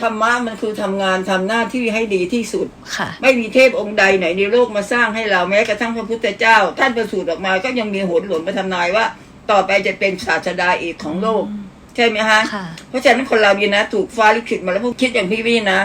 ธรรมะมันคือทำงานทำหน้าที่ให้ดีที่สุดค่ะ ไม่มีเทพองค์ใดไหนในโลกมาสร้างให้เราแม้กระทั่งพระพุทธเจ้า ท่านประสูติออกมาก็ยังมีโหนหลนมาทำนายว่า ต่อไปจะเป็นศาสดาเอกของโลก ใช่ไหมฮะค่ะเพราะฉะนั้นคนเรานี่นะ ถูกฟ้าลิขิตมาแล้วพวกคิดอย่างพี่วี่นะ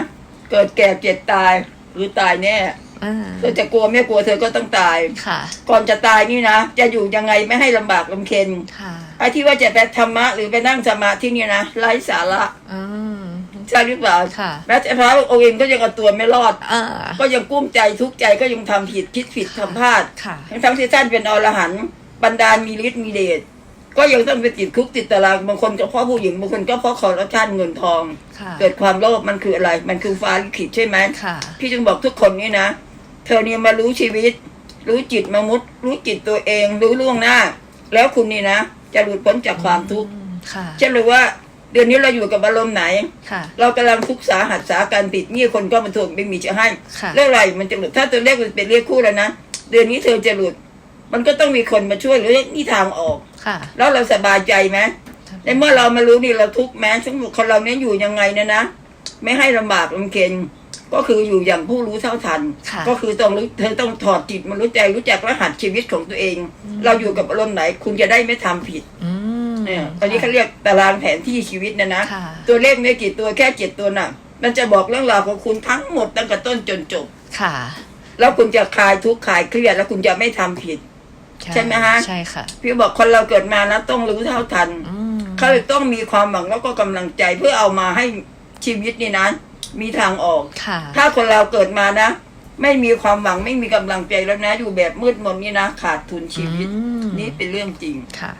เกิดแก่เจ็บตายหรือตายแน่อ่าเธอจะกลัวไม่กลัวเธอก็ต้องตายค่ะ ก่อนจะตายนี่นะ จะอยู่ยังไงไม่ให้ลำบากลำเค็ญค่ะไอ้ที่ว่าจะไปธรรมะหรือไปนั่งสมาธินี่นะไร้สาระอืม ใช่หรือเปล่าค่ะ แม้แต่พระองค์เองก็ยังเอาตัวไม่รอด อ่า ก็ยังกุ้มใจทุกข์ใจก็ยังทำผิดคิดผิดทำพลาดค่ะ ทั้งทั้งที่ท่านเป็นอรหันต์บรรดาลมีฤทธิ์มีเดชก็ยังต้องไปติดคุกติดตารางบางคนก็เพราะผู้หญิงบางคนก็เพราะคอร์รัปชันเงินทอง ค่ะ เกิดความโลภมันคืออะไร มันคือฟ้าลิขิตใช่ไหม ค่ะ พี่จึงบอกทุกคนนี่นะ เธอเนี่ยมารู้ชีวิต รู้จิตมมุติรู้จิตตัวเอง รู้ล่วงหน้า แล้วคุณนี่นะ จะหลุดพ้นจากความทุกข์อืมค่ะ เช่นเลยว่า เดือนนี้เราอยู่กับอารมณ์ไหน ค่ะ เรากำลังทุกข์สาหัสสาการติดหนี้คนก็มาทวงไม่มีจะให้ค่ะ เรื่องอะไรมันจะหลุดถ้าตัวเลขมันเป็นเลขคู่แล้วนะเดือนนี้เธอจะหลุด มันก็ต้องมีคนมาช่วยหรือนี่ทางออก ค่ะ แล้วเราสบายใจไหมในเมื่อเรามารู้นี่เราทุกข์แม้สมมติคนเราเนี้ยอยู่ยังไงเนะนะ ไม่ให้ลำบากลำเค็ญก็คืออยู่อย่างผู้รู้เท่าทัน ค่ะก็คือต้องรู้เธอต้องถอดจิตมารู้ใจรู้จักรหัสชีวิตของตัวเองเราอยู่กับอารมณ์ไหน คุณจะได้ไม่ทำผิด อืม เนี่ยตอนนี้เขาเรียกตารางแผนที่ชีวิตนะนะ ค่ะ ตัวเลขไม่กี่ตัวแค่เจ็ดตัวน่ะ มันจะบอกเรื่องราวของคุณทั้งหมดตั้งแต่ต้นจนจบ ค่ะ แล้วคุณจะคลายทุกข์คลายเครียดแล้วคุณจะไม่ทำผิด ใช่ไหมฮะ ใช่ค่ะพี่บอกคนเราเกิดมานะต้องรู้เท่าทัน อืมเขาเลยต้องมีความหวังแล้วก็กำลังใจเพื่อเอามาให้ชีวิตนี่นะมีทางออก ค่ะ ถ้าคนเราเกิดมานะ ไม่มีความหวังไม่มีกำลังใจแล้วนะ อยู่แบบมืดมนนี่นะ ขาดทุนชีวิต อืม นี่เป็นเรื่องจริง ค่ะ